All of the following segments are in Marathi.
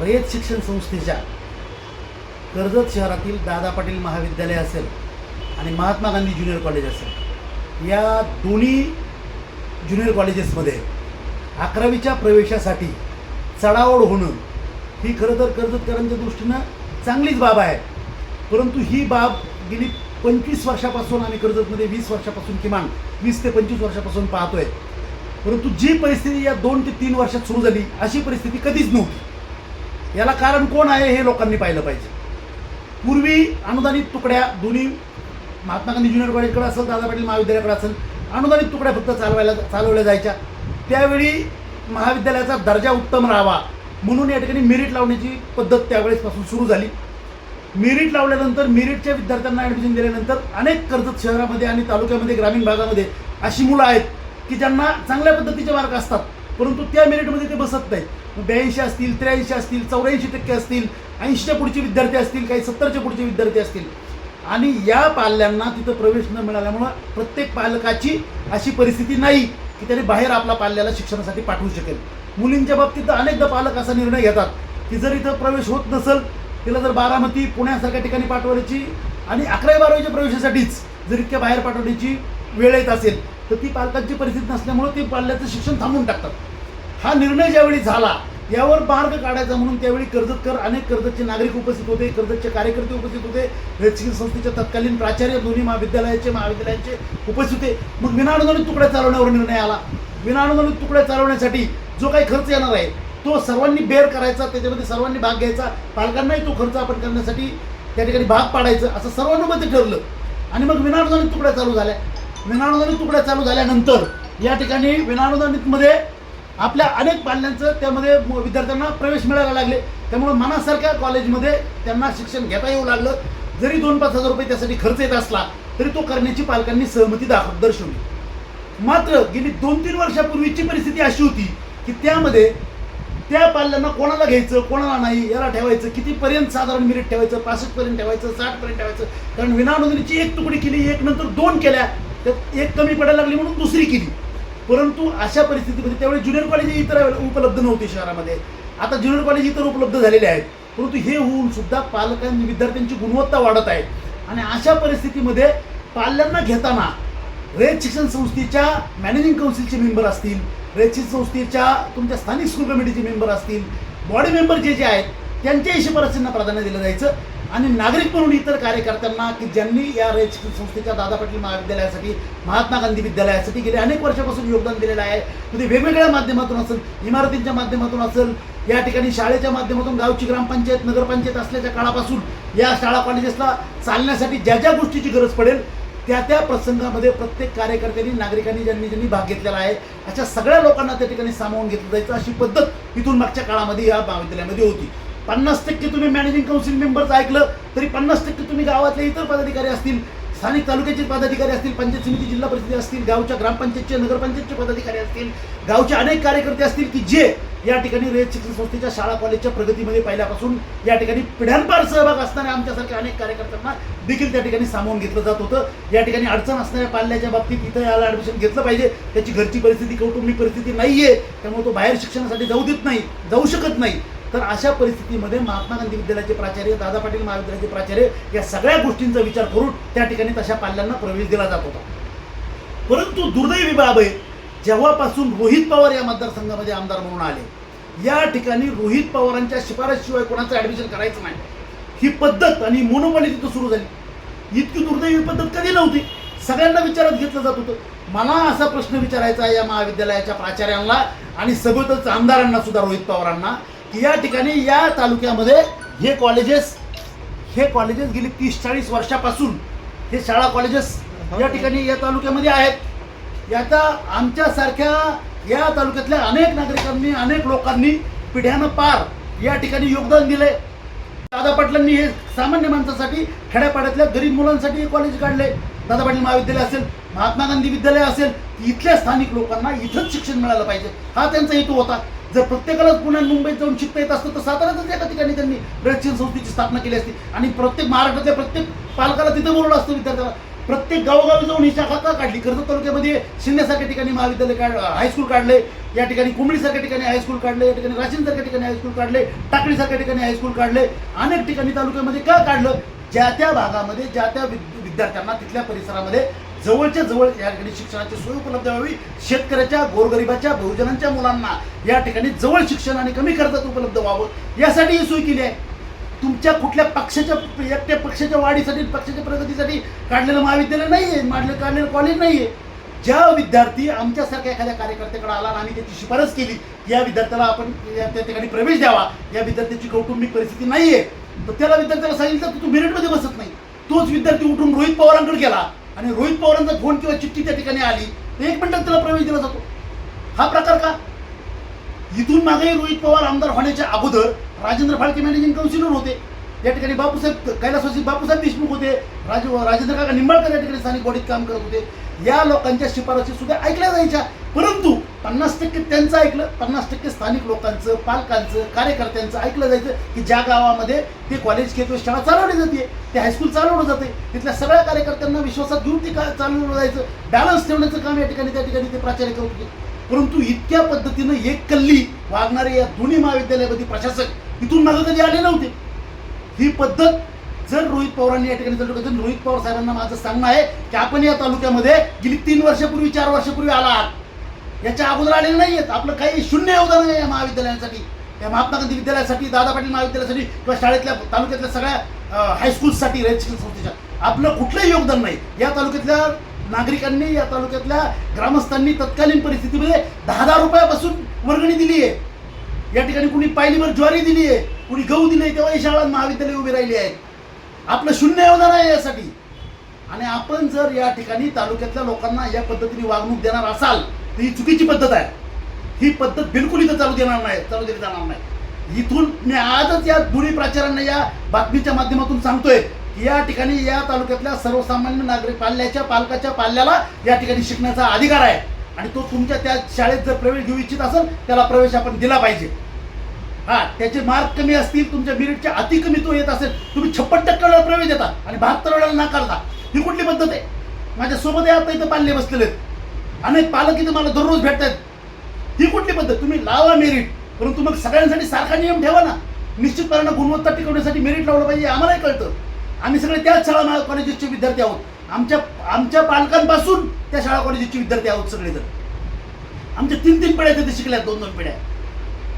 रयत शिक्षण संस्थेच्या कर्जत शहरातील दादा पाटील महाविद्यालय असेल आणि महात्मा गांधी ज्युनियर कॉलेज असेल. या दोन्ही ज्युनियर कॉलेजेसमध्ये अकरावीच्या प्रवेशासाठी चढाओढ होणं ही खरं तर कर्जतकरांच्या दृष्टीनं चांगलीच बाब आहे. परंतु ही बाब गेली पंचवीस वर्षापासून आम्ही कर्जतमध्ये वीस वर्षापासून किमान वीस ते पंचवीस वर्षापासून पाहतोय. परंतु जी परिस्थिती या दोन ते तीन वर्षात सुरू झाली अशी परिस्थिती कधीच नव्हती. याला कारण कोण आहे हे लोकांनी पाहिलं पाहिजे. पूर्वी अनुदानित तुकड्या दोन्ही महात्मा गांधी ज्युनियर कॉलेजकडे असेल दादा पाटील महाविद्यालयाकडे असेल अनुदानित तुकड्या फक्त चालवायला चालवल्या जायच्या. त्यावेळी महाविद्यालयाचा दर्जा उत्तम राहावा म्हणून या ठिकाणी मेरिट लावण्याची पद्धत त्यावेळेसपासून सुरू झाली. मेरिट लावल्यानंतर मेरिटच्या विद्यार्थ्यांना ॲडमिशन दिल्यानंतर अनेक कर्जत शहरामध्ये आणि तालुक्यामध्ये ग्रामीण भागामध्ये अशी मुलं आहेत की ज्यांना चांगल्या पद्धतीचे मार्क असतात परंतु त्या मेरिटमध्ये ते बसत नाहीत. ब्याऐंशी असतील त्र्याऐंशी असतील चौऱ्याऐंशी टक्के असतील ऐंशीच्या पुढचे विद्यार्थी असतील काही सत्तरच्या पुढचे विद्यार्थी असतील. आणि या पाल्यांना तिथं प्रवेश न मिळाल्यामुळं प्रत्येक पालकाची अशी परिस्थिती नाही की त्याने बाहेर आपला पाल्याला शिक्षणासाठी पाठवू शकेल. मुलींच्या बाबतीत अनेकदा पालक असा निर्णय घेतात की जर इथं प्रवेश होत नसेल तिला जर बारामती पुण्यासारख्या ठिकाणी पाठवण्याची आणि अकरावी बारावीच्या प्रवेशासाठीच जर इतक्या बाहेर पाठवण्याची वेळ येत असेल तर ती पालकांची परिस्थिती नसल्यामुळे ते पाल्याचं शिक्षण थांबून टाकतात. हा निर्णय ज्यावेळी झाला यावर मार्ग काढायचा म्हणून त्यावेळी कर्जतकर अनेक कर्जतचे नागरिक उपस्थित होते कर्जतचे कार्यकर्ते उपस्थित होते रेल्वे संस्थेच्या तत्कालीन प्राचार्य दोन्ही महाविद्यालयाचे महाविद्यालयाचे उपस्थित होते. मग विनाअनुदानित तुकड्या चालवण्यावर निर्णय आला. विनाअनुदानित तुकड्या चालवण्यासाठी जो काही खर्च येणार आहे तो सर्वांनी बेअर करायचा त्याच्यामध्ये सर्वांनी भाग घ्यायचा पालकांनाही तो खर्च आपण करण्यासाठी त्या ठिकाणी भाग पाडायचं असं सर्वांनुमते ठरलं. आणि मग विनाअनुदानित तुकड्या चालू झाल्या. विनाअनुदानित तुकड्या चालू झाल्यानंतर या ठिकाणी विनाअनुदानितमध्ये आपल्या अनेक पाल्यांचं त्यामध्ये म- विद्यार्थ्यांना प्रवेश मिळायला लागले. त्यामुळे मनासारख्या कॉलेजमध्ये त्यांना शिक्षण घेता येऊ लागलं. जरी दोन पाच हजार रुपये त्यासाठी खर्च येत असला तरी तो करण्याची पालकांनी सहमती दाखव दर्शवली. मात्र गेली दोन तीन वर्षापूर्वीची परिस्थिती अशी होती की त्यामध्ये त्या पाल्यांना कोणाला घ्यायचं कोणाला नाही याला ठेवायचं कितीपर्यंत साधारण मिनिट ठेवायचं पासष्ट पर्यंत ठेवायचं साठ पर्यंत ठेवायचं. कारण विनाअनुदानीची एक तुकडी केली एक नंतर दोन केल्या तर एक कमी पडायला लागली म्हणून दुसरी केली. परंतु अशा परिस्थितीमध्ये त्यावेळी ज्युनियर कॉलेज इतर उपलब्ध नव्हते शहरामध्ये. आता ज्युनियर कॉलेज इतर उपलब्ध झालेले आहेत. परंतु हे होऊन सुद्धा पालकांनी विद्यार्थ्यांची गुणवत्ता वाढत आहे. आणि अशा परिस्थितीमध्ये पाल्यांना घेताना रेत शिक्षण संस्थेच्या मॅनेजिंग काउन्सिलचे मेंबर असतील रेज शिक्षण संस्थेच्या तुमच्या स्थानिक स्कूल कमिटीचे मेंबर असतील बॉडी मेंबर जे जे आहेत त्यांच्याही शिफारसींना प्राधान्य दिलं जायचं. आणि नागरिक म्हणून इतर कार्यकर्त्यांना की ज्यांनी या रेच संस्थेच्या दादा पाटील महाविद्यालयासाठी महात्मा गांधी विद्यालयासाठी गेले अनेक वर्षापासून योगदान दिलेलं आहे. म्हणजे वेगवेगळ्या माध्यमातून असेल इमारतींच्या माध्यमातून असेल या ठिकाणी शाळेच्या माध्यमातून गावची ग्रामपंचायत नगरपंचायत असल्याच्या काळापासून या शाळा कॉलेजेसला चालण्यासाठी ज्या ज्या गोष्टीची गरज पडेल त्या त्या प्रसंगामध्ये प्रत्येक कार्यकर्त्यांनी नागरिकांनी ज्यांनी ज्यांनी भाग घेतलेला आहे अशा सगळ्या लोकांना त्या ठिकाणी सामावून घेतलं जायचं अशी पद्धत इथून मागच्या काळामध्ये या महाविद्यालयामध्ये होती. पन्नास टक्के तुम्ही मॅनेजिंग काउन्सिल मेंबरचं ऐकलं तरी पन्नास टक्के तुम्ही गावातले इतर पदाधिकारी असतील स्थानिक तालुक्याचे पदाधिकारी असतील पंचायत समिती जिल्हा परिषद असतील गावच्या ग्रामपंचायतचे नगरपंचायतचे पदाधिकारी असतील गावचे अनेक कार्यकर्ते असतील की जे या ठिकाणी रयत शिक्षण संस्थेच्या शाळा कॉलेजच्या प्रगतीमध्ये पहिल्यापासून या ठिकाणी पिढ्यांपार सहभाग असणाऱ्या आमच्यासारख्या अनेक कार्यकर्त्यांना देखील त्या ठिकाणी सामावून घेतलं जात होतं. या ठिकाणी अडचण असणाऱ्या पाल्याच्या बाबतीत इथं याला ॲडमिशन घेतलं पाहिजे. त्याची घरची परिस्थिती कौटुंबिक परिस्थिती नाही आहे त्यामुळे तो बाहेर शिक्षणासाठी जाऊ देत नाही जाऊ शकत नाही. तर अशा परिस्थितीमध्ये महात्मा गांधी विद्यालयाचे प्राचार्य दादा पाटील महाविद्यालयाचे प्राचार्य या सगळ्या गोष्टींचा विचार करून त्या ठिकाणी तशा पाल्यांना प्रवेश दिला जात होता. परंतु दुर्दैवी बाब आहे जेव्हापासून रोहित पवार या मतदारसंघामध्ये आमदार म्हणून आले या ठिकाणी रोहित पवारांच्या शिफारसशिवाय कोणाचं ॲडमिशन करायचं नाही. ही पद्धत आणि मोनोपॉली तिथं सुरू झाली. इतकी दुर्दैवी पद्धत कधी नव्हती? सगळ्यांना विचारात घेतलं जात होतं. मला असा प्रश्न विचारायचा या महाविद्यालयाच्या प्राचार्यांना आणि सोबतच आमदारांना सुद्धा रोहित पवारांना. की या ठिकाणी या तालुक्यामध्ये हे कॉलेजेस हे कॉलेजेस गेली तीस चाळीस वर्षापासून हे शाळा कॉलेजेस या ठिकाणी या तालुक्यामध्ये आहेत. याचा आमच्यासारख्या या तालुक्यातल्या अनेक नागरिकांनी अनेक लोकांनी पिढ्यानं पार या ठिकाणी योगदान दिले दादा पाटलांनी हे सामान्य माणसासाठी खेड्यापाड्यातल्या गरीब मुलांसाठी हे कॉलेज काढले. दादा पाटील महाविद्यालय असेल महात्मा गांधी विद्यालय असेल इथल्या स्थानिक लोकांना इथंच शिक्षण मिळालं पाहिजे. हा त्यांचा हेतू होता. जर प्रत्येकालाच पुण्यात मुंबईत जाऊन शिकता येत असतं तर साताऱ्यातच एका ठिकाणी त्यांनी प्रशिक्षण संस्थेची स्थापना केली असती. आणि प्रत्येक महाराष्ट्रातल्या प्रत्येक पालकाला तिथं बोलवलं असतं विद्यार्थ्याला. प्रत्येक गावोगावी जाऊन ही शाखा का काढली? कर्जत तालुक्यामध्ये शिंदेसारख्या ठिकाणी महाविद्यालय काढ हायस्कूल काढले. या ठिकाणी कुंबळीसारख्या ठिकाणी हायस्कूल काढले. या ठिकाणी राशींसारख्या ठिकाणी हायस्कूल काढले. टाकळीसारख्या ठिकाणी हायस्कूल काढले. अनेक ठिकाणी तालुक्यामध्ये का काढलं? ज्या त्या भागामध्ये ज्या त्या विद्यार्थ्यांना तिथल्या परिसरामध्ये जवळच्या जवळ या ठिकाणी शिक्षणाची सोय उपलब्ध व्हावी. शेतकऱ्याच्या गोरगरिबाच्या बहुजनांच्या मुलांना या ठिकाणी जवळ शिक्षण आणि कमी खर्चात उपलब्ध व्हावं. यासाठी ही सोय केली आहे. तुमच्या कुठल्या पक्षाच्या एकट्या पक्षाच्या वाढीसाठी पक्षाच्या प्रगतीसाठी काढलेलं महाविद्यालय नाही आहे माडलं काढलेलं कॉलेज नाही आहे ज्या विद्यार्थी आमच्यासारख्या एखाद्या कार्यकर्त्याकडे आला आणि त्याची शिफारस केली की या विद्यार्थ्याला आपण या त्या ठिकाणी प्रवेश द्यावा. या विद्यार्थ्याची कौटुंबिक परिस्थिती नाही आहे तर त्याला विद्यार्थ्याला सांगितलं तर तू मेरिटमध्ये बसत नाही. तोच विद्यार्थी उठून रोहित पवारांकडे गेला. आणि रोहित पवारांचा फोन किंवा चिठ्ठी त्या ठिकाणी आली तर एक मिनिटात त्याला प्रवेश दिला जातो. हा प्रकार का? इथून मागे रोहित पवार आमदार होण्याच्या अगोदर राजेंद्र फाळके मॅनेजिंग काउन्सिलर होते. या ठिकाणी बापूसाहेब कैलासवासी बापूसाहेब देशमुख होते. राज राजेंद्र काका निंबाळकर या ठिकाणी स्थानिक बॉडीत काम करत होते. या लोकांच्या शिफारसी सुद्धा ऐकल्या जायच्या. परंतु पन्नास टक्के त्यांचं ऐकलं पन्नास टक्के स्थानिक लोकांचं पालकांचं कार्यकर्त्यांचं ऐकलं जायचं की ज्या गावामध्ये ते कॉलेज किंवा शाळा चालवली जाते ते हायस्कूल चालवलं जाते तिथल्या सगळ्या कार्यकर्त्यांना विश्वासात घेऊन ते का चालवलं जायचं बॅलन्स ठेवण्याचं काम या ठिकाणी त्या ठिकाणी ते प्राचार्य करत होते. परंतु इतक्या पद्धतीनं एक कल्ली वागणारे या दोन्ही महाविद्यालयामध्ये प्रशासक इथून मागं कधी आले नव्हते. ही पद्धत जर रोहित पवारांनी या ठिकाणी चालू रोहित पवार साहेबांना माझं सांगणं आहे की आपण या तालुक्यामध्ये गेली तीन वर्षापूर्वी चार वर्षापूर्वी आला आहात याच्या अगोदर आलेले नाही आहेत आपलं काही शून्य योगदान आहे या महाविद्यालयांसाठी. या महात्मा गांधी विद्यालयासाठी दादा पाटील महाविद्यालयासाठी किंवा शाळेतल्या तालुक्यातल्या सगळ्या हायस्कूलसाठी रयत शिक्षण संस्थेच्या. आपलं कुठलंही योगदान नाही. या तालुक्यातल्या नागरिकांनी या तालुक्यातल्या ग्रामस्थांनी तत्कालीन परिस्थितीमध्ये दहा दहा रुपयापासून वर्गणी दिली आहे. या ठिकाणी कुणी पायलीवर ज्वारी दिली आहे कुणी गहू दिले तेव्हा ही शाळा महाविद्यालय उभी राहिली आहेत. आपलं शून्य योगदान आहे यासाठी. आणि आपण जर या ठिकाणी तालुक्यातल्या लोकांना या पद्धतीने वागणूक देणार असाल तर ही चुकीची पद्धत आहे. ही पद्धत बिलकुल इथं चालू देणार नाही चालू दिली जाणार नाही. इथून मी आजच या दोन्ही प्राचार्यांना या बातमीच्या माध्यमातून सांगतोय की या ठिकाणी या तालुक्यातल्या सर्वसामान्य नागरिक पाल्याच्या पालकाच्या पाल्याला या ठिकाणी शिकण्याचा अधिकार आहे. आणि तो तुमच्या त्या शाळेत जर प्रवेश घेऊ इच्छित असेल त्याला प्रवेश आपण दिला पाहिजे. हा त्याचे मार्क कमी असतील तुमच्या मेरिटच्या अति कमी तो येत असेल तुम्ही छप्पन टक्क्याला प्रवेश देता आणि बहात्तर वेळेला नाकारता. ही कुठली पद्धत आहे? माझ्यासोबत आता इथं पाल्ले बसलेले आहेत. अनेक पालक इथं मला दररोज भेटतात. ही कुठली पद्धत? तुम्ही लावा मेरिट परंतु मग सगळ्यांसाठी सारखा नियम ठेवा ना. निश्चितपणानं गुणवत्ता टिकवण्यासाठी मेरिट लावलं पाहिजे आम्हालाही कळतं. आम्ही सगळे त्याच शाळा कॉलेजेसचे विद्यार्थी आहोत. आमच्या आमच्या पालकांपासून त्या शाळा कॉलेजेसचे विद्यार्थी आहोत सगळेजण. आमच्या तीन तीन पिढ्या तिथे शिकल्या दोन दोन पिढ्या.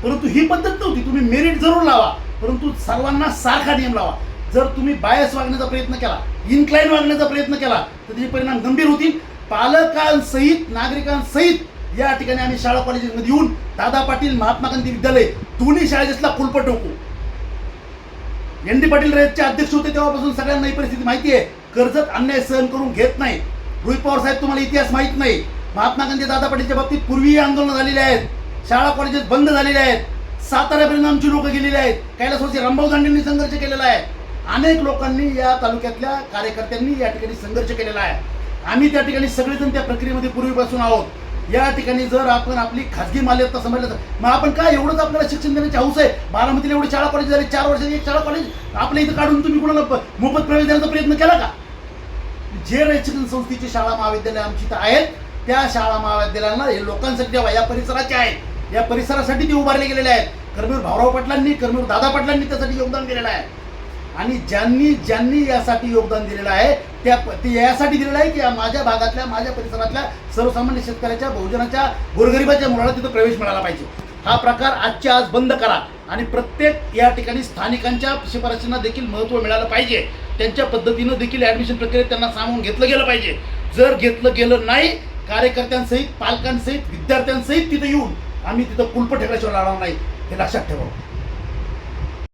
परंतु ही पद्धत नव्हती. तुम्ही मेरिट जरूर लावा. परंतु सर्वांना सारखा नियम लावा. जर तुम्ही बायस वागण्याचा प्रयत्न केला इन्क्लाईन वागण्याचा प्रयत्न केला तर त्याचे परिणाम गंभीर होतील. पालकांसहित नागरिकांसहित या ठिकाणी आम्ही शाळा कॉलेजमध्ये येऊन दादा पाटील महात्मा गांधी विद्यालय दोन्ही शाळेसला कुलप ठोकू एन डी पाटील रयतचे अध्यक्ष होते तेव्हापासून सगळ्यांना ही परिस्थिती माहिती आहे. कर्जत अन्याय सहन करून घेत नाही. रोहित पवार साहेब तुम्हाला इतिहास माहीत नाही. महात्मा गांधी दादा पाटीलच्या बाबतीत पूर्वीही आंदोलन झालेले आहेत. शाळा कॉलेजेस बंद झालेले आहेत. साताऱ्यापर्यंत आमची लोक गेलेली आहेत. कैलासवासी रामभाऊ दांडेंनी संघर्ष केलेला आहे. अनेक लोकांनी या तालुक्यातल्या कार्यकर्त्यांनी या ठिकाणी संघर्ष केलेला आहे. आम्ही त्या ठिकाणी सगळेजण त्या प्रक्रियेमध्ये पूर्वीपासून आहोत. या ठिकाणी जर आपण आपली खाजगी मालमत्ता समजलं तर मग आपण काय एवढंच आपल्याला शिक्षण देण्याची हौस आहे? बारामतीला एवढी शाळा कॉलेज झाली चार वर्षाची एक शाळा कॉलेज आपल्या इथं काढून तुम्ही कुणाला मोफत प्रवेश देण्याचा प्रयत्न केला का? जे शिक्षण संस्थेची शाळा महाविद्यालय आमची इथं आहेत त्या शाळा महाविद्यालयांना हे लोकांसाठी या परिसराचे आहेत. या परिसरासाठी ते उभारले गेलेले आहेत. कर्मीर भाऊराव पाटलांनी कर्मीर दादा पाटलांनी त्यासाठी योगदान दिलेलं आहे. आणि ज्यांनी ज्यांनी यासाठी योगदान दिलेलं आहे त्या ते यासाठी दिलेलं आहे की माझ्या भागातल्या माझ्या परिसरातल्या सर्वसामान्य शेतकऱ्याच्या बहुजनाच्या गोरगरिबाच्या मुलाला तिथं प्रवेश मिळाला पाहिजे. हा प्रकार आजच्या आज बंद करा आणि प्रत्येक या ठिकाणी स्थानिकांच्या शिफारशींना देखील महत्त्व मिळालं पाहिजे. त्यांच्या पद्धतीनं देखील ॲडमिशन प्रक्रियेत त्यांना सामावून घेतलं गेलं पाहिजे. जर घेतलं गेलं नाही कार्यकर्त्यांसहित पालकांसहित विद्यार्थ्यांसहित तिथं येऊन आम्ही तिथं कुलप ठेवल्याशिवाय राहणार नाही. हे लक्षात ठेवावं